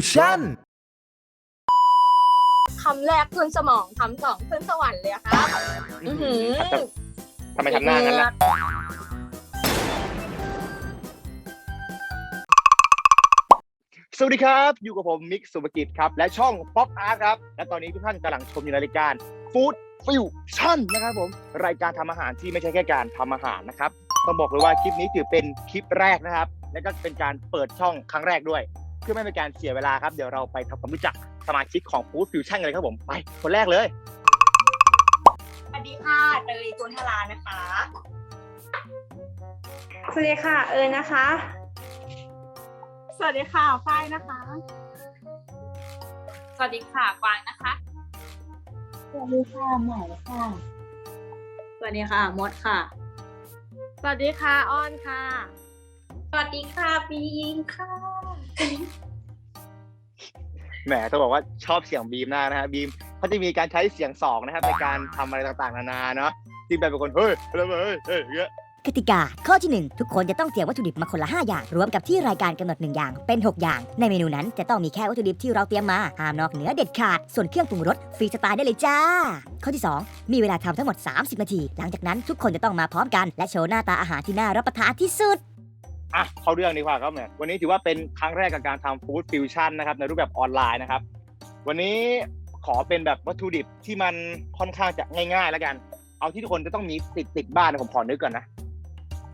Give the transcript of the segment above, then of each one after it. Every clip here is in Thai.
ฟู้ดฟิวชั่นคำแรกขึ้นสมองคำสองขึ้นสวรรค์เลยอะครับอื้อหือทำไมทำหน้างั้นล่ะสวัสดีครับ อยู่กับผมมิกสุภกิจครับ และช่องป๊อปอาร์ครับ และตอนนี้ทุกท่านกำลังชมอยู่ในรายการฟู้ดฟิวชั่นนะครับผม รายการทำอาหารที่ไม่ใช่แค่การทำอาหารนะครับ ต้องบอกเลยว่าคลิปนี้ถือเป็นคลิปแรกนะครับ และก็เป็นการเปิดช่องครั้งแรกด้วย เพื่อไม่เป็นการเสียเวลาครับ เดี๋ยวเราไปทำความรู้จักสมาชิกของฟู้ดฟิวชั่นกันเลยครับผม ไป คนแรกเลย สวัสดีค่ะเตยจุนทลานะคะ สวัสดีค่ะ เอิญนะคะ สวัสดีค่ะ ฝ้ายนะคะ สวัสดีค่ะ กวางนะคะ สวัสดีค่ะใหม่ค่ะ สวัสดีค่ะ มดค่ะ สวัสดีค่ะ อ้อนค่ะ สวัสดีค่ะปียิงค่ะ แหมต้องบอกว่าชอบเสียงบีมมากนะฮะบีมเขาจะมีการใช้เสียงสองนะครับในการทำอะไรต่างๆ นานาเนาะที่แบบเป็นคนเฮ้ยอะไรวะเฮ้ยเฮ้ยอย่างเงี้ยกติกา ข้อที่ 1 ทุกคนจะต้องเตรียมวัตถุดิบมาคนละ 5 อย่าง รวมกับที่รายการกำหนด 1 อย่าง เป็น 6 อย่าง ในเมนูนั้นจะต้องมีแค่วัตถุดิบที่เราเตรียมมา ห้ามนอกเหนือเด็ดขาด ส่วนเครื่องปรุงรสฟรีสไตล์ได้เลยจ้า ข้อที่ 2 มีเวลาทำทั้งหมด 30 นาที หลังจากนั้นทุกคนจะต้องมาพร้อมกัน และโชว์หน้าตาอาหารที่น่ารับประทานที่สุด อะเข้าเรื่องดีกว่าครับแหมวันนี้ถือว่าเป็นครั้งแรกกับการทำฟู้ดฟิวชั่นนะครับในรูปแบบออนไลน์นะครับ วันนี้ขอเป็นแบบวัตถุดิบที่มันค่อนข้างจะง่ายๆแล้วกัน เอาที่ทุกคนจะต้องมีติดติดบ้านนะผมขอนึกก่อนนะ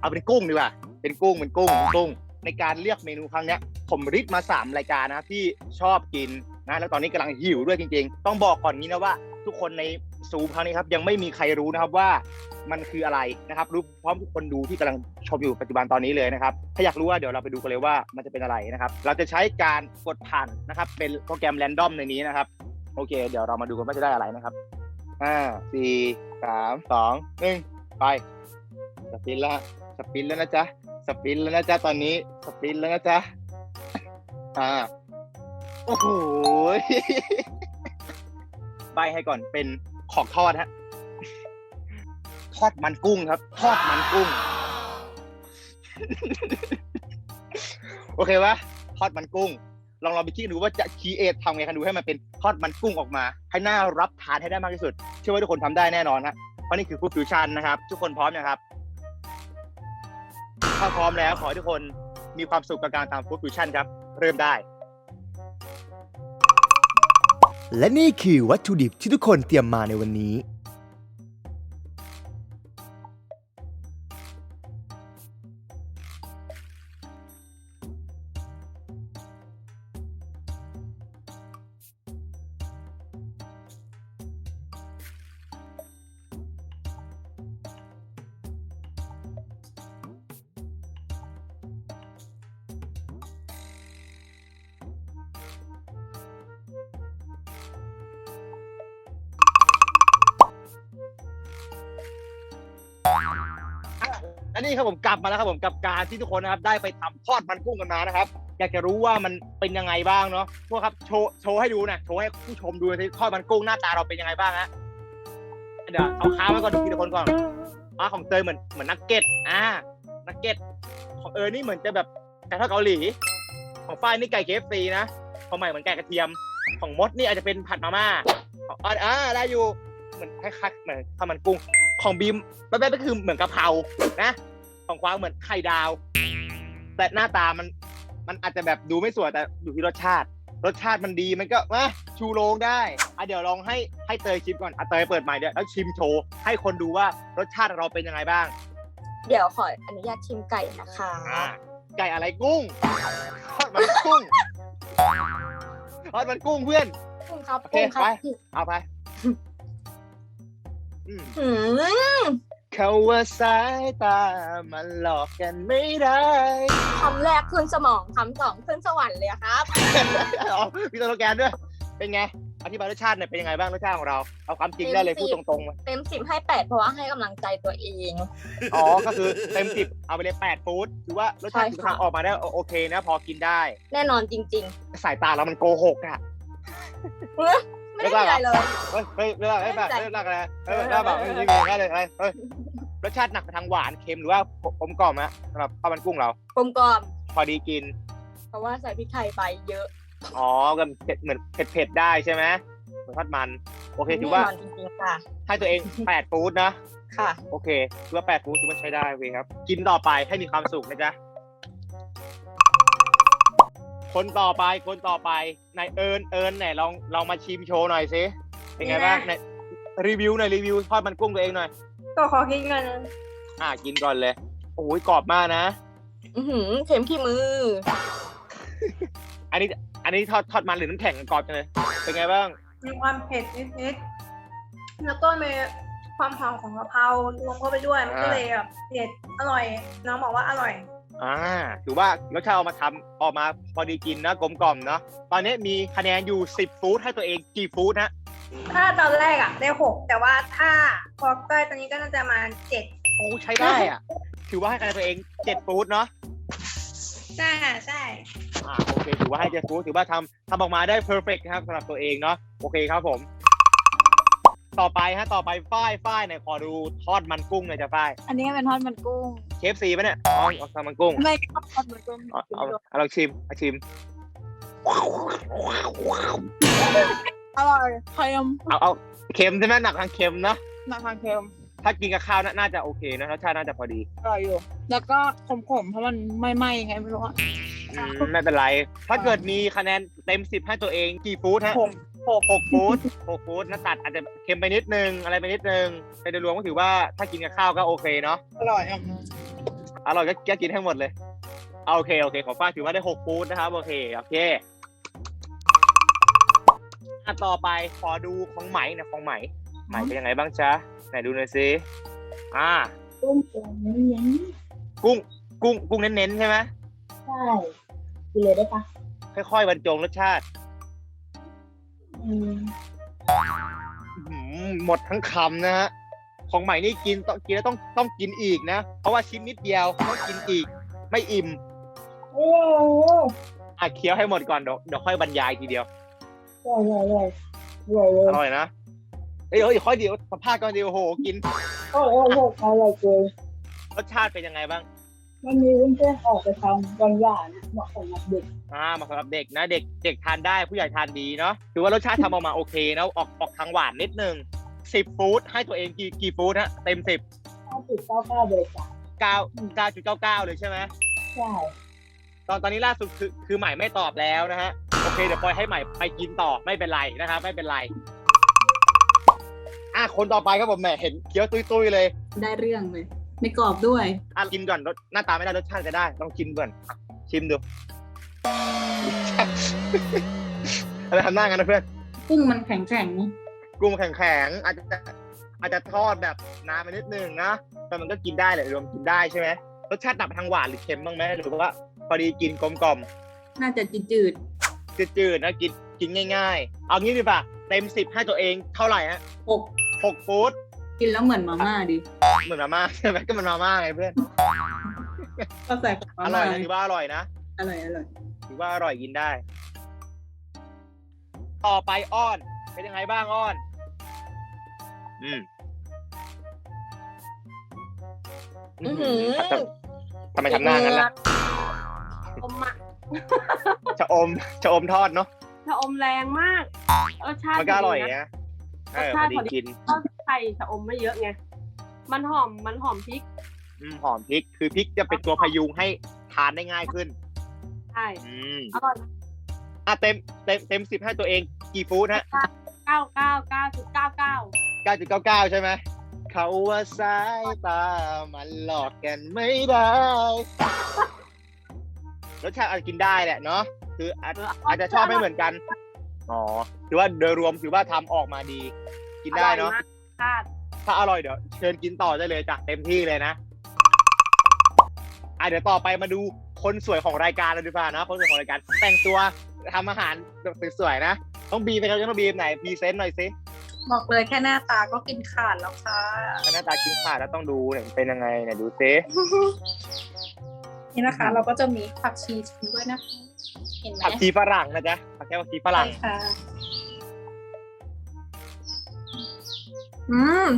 เอาเป็นกุ้งดีกว่า เป็นกุ้งเป็นกุ้งเป็นกุ้ง ในการเลือกเมนูครั้งนี้ผมริดมาสามรายการนะที่ชอบกินนะแล้วตอนนี้กำลังหิวด้วยจริง ๆ ต้องบอกก่อนนี้นะว่า ทุกคนใน ซูมครั้งนี้ครับยังไม่มีใครรู้นะครับว่ามันคืออะไรนะครับรู้พร้อมคนดูที่กำลังชมอยู่ปัจจุบันตอนนี้เลยนะครับ ถ้าอยากรู้ว่าเดี๋ยวเราไปดูกันเลยว่ามันจะเป็นอะไรนะครับ เราจะใช้การกดผ่านนะครับ เป็นโปรแกรมแรนดอมในนี้นะครับ โอเค เดี๋ยวเรามาดูกันว่าจะได้อะไรนะครับห้าสี่สามสองหนึ่งไปสปินแล้วสปินแล้วนะจ๊ะสปินแล้วนะจ๊ะตอนนี้สปินแล้วนะจ๊ะอ่าโอ้โหใบให้ก่อนเป็น ของทอดฮะทอดมันกุ้งครับ ทอดมันกุ้ง โอเคปะทอดมันกุ้ง ลองลองไปคิดดูว่าจะคีเอททำไงกันดูให้มันเป็นทอดมันกุ้งออกมา ให้น่ารับทานให้ได้มากที่สุด เชื่อว่าทุกคนทำได้แน่นอนฮะเพราะนี่คือฟู้ดฟิวชั่นนะครับ ทุกคนพร้อมนะครับ ถ้าพร้อมแล้วขอให้ทุกคนมีความสุขกับการทำฟู้ดฟิวชั่นครับ เริ่มได้ และนี่คือวัตถุดิบที่ทุกคนเตรียมมาในวันนี้ และนี่ครับผมกลับมาแล้วครับผมกับการที่ทุกคนนะครับได้ไปทำทอดมันกุ้งกันมานะครับ อยากจะรู้ว่ามันเป็นยังไงบ้างเนาะพวกครับโชว์โชว์ให้ดูนะโชว์ให้ผู้ชมดูที่ทอดมันกุ้งหน้าตาเราเป็นยังไงบ้างฮะเดี๋ยวเอาค้ามาก่อนดูทีละคนก่อนอ่าของเตยเหมือนเหมือนนักเก็ตอ่านักเก็ตของเออนี่เหมือนจะแบบไก่ทอดเกาหลี ของฝ้ายนี่ไก่เคฟซีนะของใหม่เหมือนไก่กระเทียม ของมดนี่อาจจะเป็นผัดมาม่าของอ่าอ่าได้อยู่เหมือนคล้ายๆเหมือนข้าวมันกุ้ง ของบีมแป๊บๆก็คือเหมือนกะเพรานะ ของกวางเหมือนไข่ดาว แต่หน้าตามันมันอาจจะแบบดูไม่สวยแต่อยู่ที่รสชาติ รสชาติมันดีมันก็มาชูโรงได้อะเดี๋ยวลองให้ให้เตยชิมก่อนอะเตยเปิดใหม่เดี๋ยวแล้วชิมโชว์ให้คนดูว่ารสชาติเราเป็นยังไงบ้างเดี๋ยวขออนุญาตชิมไก่นะคะ อ่าไก่อะไรกุ้งทอดมันกุ้งทอดมันกุ้งเพื่อน กุ้งครับโอเคกุ้งครับไปเอาไป อืมหืมเขาว่าสายตา มันหลอกกันไม่ได้คำแรกขึ้นสมองคำสองขึ้นสวรรค์เลยอะครับ อ๋อมีสโลแกนด้วย เป็นไง อธิบายรสชาติหน่อยเป็นยังไงบ้างรสชาติของเรา เอาความจริงได้เลยเต็มสิพูบดตรงๆมาเต็มสิบให้แปดเพราะว่าให้กำลังใจตัวเอง อ๋อ ก็คือเต็มสิบเอาไปเลยแปดฟู้ดถือว่ารสชาติใช่ถือค่ะ ทางออกมาได้โอเคนะ พอกินได้ แน่นอนจริง สายตาเรามันโกหกอะๆเฮ้ย ไม่ได้มีอะไรเลย เฮ้ยเฮ้ยเรื่องอะไรแบบไม่เรื่องได้อะไรเฮ้ยเรื่องแบบไม่มีอะไรเลยเฮ้ยเฮ้ยรสชาติหนักไปทางหวานเค็มหรือว่ากลมกล่อมฮะสำหรับข้าวมันกุ้งเรา กลมกล่อมพอดีกิน เพราะว่าใส่พริกไทยไปเยอะอ๋อก็เผ็ดเหมือนเผ็ดๆได้ใช่ไหมเหมือนทอดมัน โอเคถือว่าแน่นนจริงๆค่ะ ให้ตัวเองแปดฟู้ดนะ ค่ะ โอเคถือว่าแปดฟู้ดถือว่าใช้ได้โอเคครับ กินต่อไปให้มีความสุขนะจ๊ะ คนต่อไปคนต่อไปนายเอิญเอิญไหนลองลองมาชิมโชว์หน่อยสิเป็นไงบ้างไหนรีวิวหน่อยรีวิวทอดมันกุ้งตัวเองหน่อยก็ขอคิดเงินนะอ่ากินก่อนเลยโอ้ยกรอบมากนะ อือหือเข็มขี้มือ อันนี้อันนี้ทอดทอดมันหรือน้ำแข็งกรอบจังเลยเป็นไงบ้างมีความเผ็ดนิดๆแล้วก็มีความหอมของกะเพรารวมเข้าไปด้วยมันก็เลยแบบเผ็ดอร่อย น้องบอกว่าอร่อย อ่าถือว่ารสชาติเอามาทำออกมาพอดีกินนะกลมกล่อมเนาะตอนนี้มีคะแนนอยู่ 10 ฟู้ดให้ตัวเองกี่ฟู้ดฮะถ้าตอนแรกอะได้หกแต่ว่าถ้าพอใกล้ตอนนี้ก็น่าจะมาเจ็ดโอ้ใช้ได้อะถือว่าให้คะแนนตัวเอง7ฟู้ดเนาะใช่ค่ะใช่อ่าโอเคถือว่าให้เจ็ดฟู้ดถือว่าทำทำออกมาได้เพอร์เฟกครับสำหรับตัวเองเนาะโอเคครับผม ต่อไปฮะต่อไปฝ้ายฝ้ายเนี่ยขอดูทอดมันกุ้งหน่อยจะฝ้ายอันนี้เป็นทอดมันกุ้งเคฟซีปะเนี่ยอ๋อเอาทอดมันกุ้งไม่ก็ทอดมันกุ้งเอาเอาเอาลองชิมเอาชิมอร่อยเค็มเอาเอาเค็มใช่ไหมหนักทางเค็มเนาะหนักทางเค็มถ้ากินกับข้าวน่าน่าจะโอเคนะรสชาติน่าจะพอดีอร่อยอยู่ แล้วก็ขมๆเพราะมันไม่ไหม้ไงไม่รู้อะอืมไม่เป็นไร ถ้าเกิดมีคะแนนเต็มสิบให้ตัวเองกี่ฟู้ดฮะ หกหกหกฟู้ดหกฟู้ดนะตัดอาจจะเค็มไปนิดนึงอะไรไปนิดนึงแต่โดยรวมก็ถือว่าถ้ากินกับข้าวก็โอเคเนาะอร่อยอะอร่อยก็แกกินให้หมดเลยเอาโอเคโอเคของฟ้าถือว่าได้หกฟู้ดนะครับโอเคโอเคอะต่อไปขอดูของไหมนะของไหมไหมเป็นยังไงบ้างจ๊ะไหนดูหน่อยสิอ่า กุ้งตัวนี้ยังกุ้งกุ้งกุ้งเน้นๆใช่ไหมใช่กินเลยได้ปะค่อยๆบรรจงรสชาติอืมอื้อ หือหมดทั้งคำนะฮะ ของใหม่นี่กินต้องกินแล้วต้องต้องกินอีกนะ เพราะว่าชิ้นนิดเดียวต้องกินอีก ไม่อิ่ม โอ้โหอะเคี้ยวให้หมดก่อนเดี๋ยวเดี๋ยวค่อยบรรยายทีเดียวอร่อยอร่อยอร่อยเลยอร่อยนะเอ้ยเอ้ยค่อยเดียวสัมภาษณ์ก่อนเดียวโอ้โหกินโอ้โหอร่อยเกินรสชาติเป็นยังไงบ้าง มันมีวุ้นเส้นออกไปทำหวานๆเหมาะสำหรับเด็กอ่ามาสำหรับเด็กนะเด็กเด็กทานได้ผู้ใหญ่ทานดีเนาะถือว่ารสชาติทำออกมาโอเคนะออกออกทางหวานนิดนึงสิบฟู้ดให้ตัวเองกี่กี่ฟู้ดฮะเต็มสิบห้าจุดเก้าเก้าเลยจ้ะเก้าเก้าจุดเก้าเก้าเลยใช่ไหมใช่ตอนตอนนี้ล่าสุดคือคือใหม่ไม่ตอบแล้วนะฮะโอเคเดี๋ยวปล่อยให้ใหม่ไปกินต่อไม่เป็นไรนะครับไม่เป็นไรอะคนต่อไปครับผมแหมเห็นเคี้ยวตุยๆเลย ได้เรื่องเลย ไม่กรอบด้วย อะกินก่อนรสหน้าตาไม่ได้รสชาติจะได้ต้องชิมก่อนอะชิมดู อะไรทำหน้ากันนะเพื่อน กุ้งมันแข็งแข็งกุ้งแข็งๆอาจจะอาจจะทอดแบบนานไปนิดนึงนะแต่มันก็กินได้แหละรวมกินได้ใช่ไหมรสชาติหนักไปทางหวานหรือเค็มบ้างไหมหรือว่าพอดีกินกลมกล่อมๆน่าจะจืดจืดๆนะกินกินง่าย ๆ เอางี้ดีป่ะเต็มสิบให้ตัวเองเท่าไหร่ฮะๆหกหกฟู้ด กินแล้วเหมือนมาม่าดิเหมือนมาม่าใช่ไหมก็มันมาม่าไงเพื่อน ก็ใส่มาอร่ม่าอยนะถือว่าอร่อยนะ อร่อยอร่อยถือว่าอร่อยกินได้ ต่อไปอ้อน เป็นยังไงบ้างอ้อน อืมอื้อหือทำไมทำหน้างั้นล่ะอมอะชะอมชะอมทอดเนาะชะอมแรงมากรสชาติมันก็อร่อยดีนะ นะเออรสพชาอติดีพอดีกิน ก็ใส่ชะอมไม่เยอะไง มันหอม มันหอมพริก อืมหอมพริก คือพริกจะเป็นตัวพยุงให้ทานได้ง่ายขึ้น ใช่ อืมอร่อยอะเต็มเต็มเต็มสิบให้ตัวเองกี่ฟู้ดฮะเก้าเก้าเก้าจุดเก้าเก้า9.99ใช่ไหมเขาว่าสายตา มันหลอกกันไม่ได้ รสชาติอาจจะกินได้แหละเนาะ คืออาจอาจจะชอบไม่เหมือนกัน อ๋อ ถือว่าโดยรวมถือว่าทำออกมาดี กินได้เนาะ อร่อยมากชาติถ้าอร่อยเดี๋ยวเชิญกินต่อได้เลยจ้ะเต็มที่เลยนะอะเดี๋ยวต่อไปมาดูคนสวยของรายการเราดีกว่านะคนสวยของรายการแต่งตัวทำอาหารแบบสวยๆนะต้องบีมนะครับต้องบีมไหนพรีเซนต์หน่อยสิบอกเลยแค่หน้าตาก็กินขาดแล้วค่ะหน้าตากินขาดแล้วต้องดูเนี่ยเป็นยังไงเนี่ยดูซินี่นะคะ เราก็จะมีผักชีด้วยนะคะเห็นไหมผักชีฝรั่งนะจ๊ะผักแค่ผักชีฝรั่งใช่ค่ะ อืม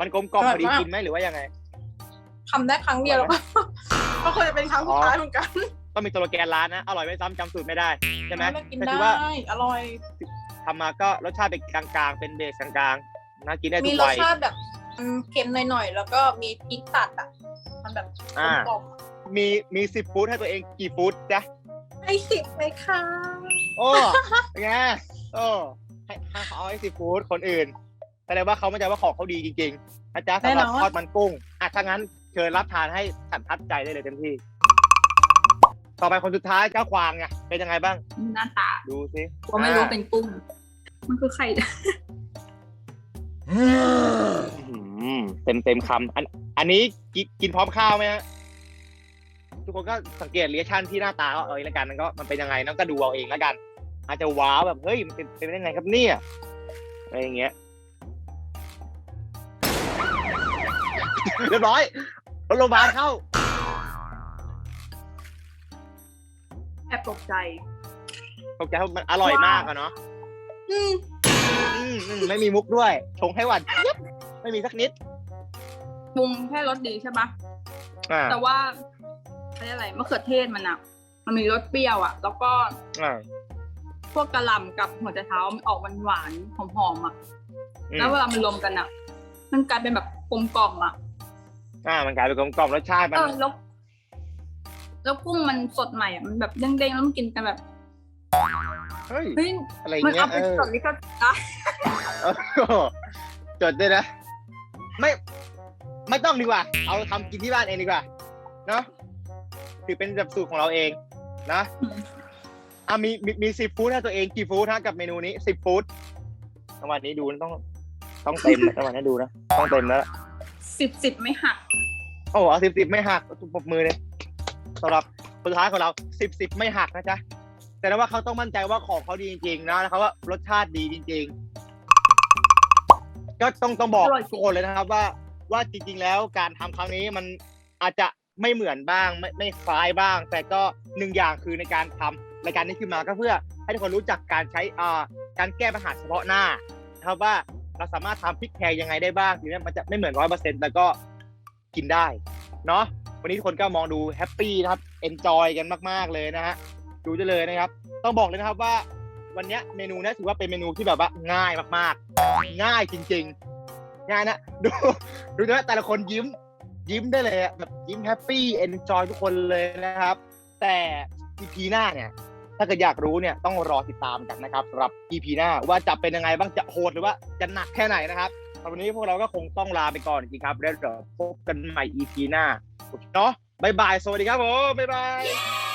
มันกลมกล่อมอร่พอยอดีมาก กินไหมหรือว่ายังไง ทำได้ครั้งเดียวแล้วก็ ก็ควรจะเป็นครั้งสุดท้ายเหมือนกันต้องมีสโลแกนร้านนะ อร่อยไม่ซ้ำจำสูตรไม่ได้ใช่ไหมแล้วกินแต่ได้ ถือว่าอร่อย ทำมาก็รสชาติเป็นกลางๆ เป็นเบสกลางๆน่ากินได้มีทุกรสวัย ชาติแบบอืมเค็มหน่อยๆ แล้วก็มีพริกตัดอะ มันแบบอ่ากลมมีมีสิบฟู้ดให้ตัวเองกี่ฟู้ดจ๊ะๆให้สิบเลยค่ะ โอ้ เป็นไงโอ้ให้ให้เขาเอาให้สิบฟู้ดคนอื่น แสดงว่าเขาไม่ใจว่าของเขาดีจริงๆนะจ๊ะสำหรับทอดมันกุ้งอะถ้างั้นเชิญรับทานให้สันทัดใจได้เลยเต็มที่ ต่อไปคนสุดท้ายเจ้าควางไงเป็นยังไงบ้าง หน้าตาดูสิกลัวไม่รู้เป็นกุ้ง มันคือไข่ เต็มเต็มๆคำอันอันนี้กินกินพร้อมข้าวไหมฮะทุกคนก็สังเกตเรียชั่นที่หน้าตาก็เอาเองแล้วกันมันก็มันเป็นยังไงน้องก็ดูเอาเองแล้วกัน อาจจะว้าวแบบเฮ้ยมันเป็นเป็นยังไงครับเนี่ยอะไรอย่างเงี้ย เรียบร้อยรถโรงพยาบาลเข้า แอบตกใจ ตกใจว่ามันอร่อยมากอะเนาะอืมอืมอืมไม่มีมุกด้วยชงให้หวานเจี๊ยบไม่มีสักนิด ปรุงแค่รสดีใช่ปะอ่าแต่ว่าเขาเรียกอะไรมะเขือเทศมันอะมันมีรสเปรี้ยวอะแล้วก็อ่าพวกกระหล่ำกับหัวใจเท้ามันออกหวานๆหอมๆอะอืมแล้วเวลามันรวมกันอะมันกลายเป็นแบบกลมกล่อมอะ อ่ามันกลายเป็นกลมกล่อมรสชาติมัเอนอแล้วแล้วกุ้งมันสดใหม่อะมันแบบเด้งๆแล้วมันกินกันแบบเฮ้ย เฮ้ยอะไรมันเงี้เอายไปเออสดลิขสิทธิ์ได้โอ้โหจดด้วยนะ ไม่ ไม่ต้องดีกว่า เอาทำกินที่บ้านเองดีกว่า เนาะถือเป็นแบบสูตรของเราเอง นะอะมีมีมีสิบฟู้ดให้ตัวเองกี่ฟู้ดฮะกับเมนูนี้สิบฟู้ดจังหวะนี้ดูต้อง ต้องเต็มนะจังหวะนี้ดูนะ ต้องเต็มแล้ว สิบสิบไม่หัก โอ้โหสิบสิบไม่หักปรบมือเลยสำหรับสุดท้ายของเราสิบสิบไม่หักนะจ๊ะแต่ว่าเขาต้องมั่นใจว่าของเขาดีจริงๆนะแล้วเขาว่ารสชาติดีจริง ๆ ก็ต้องต้องบอกอร่อยจริงทุกคนเลยนะครับว่าว่าจริง ๆ แล้วการทำครั้งนี้มันอาจจะไม่เหมือนบ้างไม่ไม่คล้ายบ้าง แต่ก็หนึ่งอย่างคือในการทำรายการนี้ขึ้นมาก็เพื่อให้ทุกคนรู้จักการใช้อ่าการแก้ปัญหาเฉพาะหน้านะครับว่า เราสามารถทำพริกแพงยังไงได้บ้างถึงแม้มันจะไม่เหมือนร้อยเปอร์เซ็นต์แต่ก็กินได้เนาะวันนี้ทุกคนก็มองดูแฮปปี้นะครับเอนจอยกันมาก ๆ เลยนะฮะดูได้เลยนะครับ ต้องบอกเลยนะครับว่า วันนี้เมนูเนี้ถือว่าเป็นเมนูที่แบบว่าง่ายมากๆ ง่ายจริง ๆ ง่ายนะดูดูนะแต่ละคนยิ้มยิ้มได้เลยอะแบบยิ้มแฮปปี้เอนจอยทุกคนเลยนะครับ แต่ EP หน้าเนี่ย ถ้าเกิดอยากรู้เนี่ยต้องรอติดตามกันนะครับสำหรับ EP หน้าว่าจะเป็นยังไงบ้างจะโหดหรือว่าจะหนักแค่ไหนนะครับสำหรับวันนี้พวกเราก็คงต้องลาไปก่อนจริงครับแล้วเดี๋ยวพบกันใหม่ EP หน้าเนาะบายบายสวัสดีครับผมบายบาย